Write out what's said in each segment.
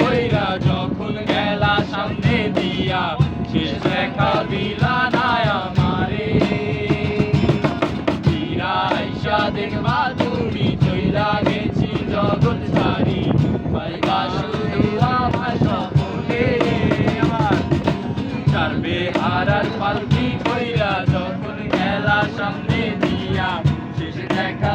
কইরা যখন গেলা সামনে দিয়া শেষ দেখা দিলা না আমারে। ফিরাইসা দেখবা তুমি চইলা গেছি জগৎ সারি, পাইবা শুধু আমার স্বপ্নে। আমার চারবে হারার পালকি কইরা যখন গেলা সামনে দিয়া শেষ দেখা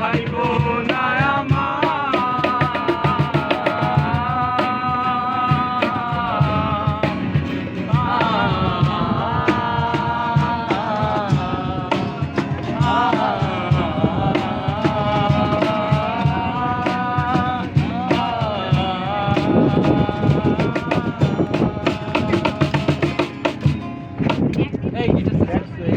ভাই বোন।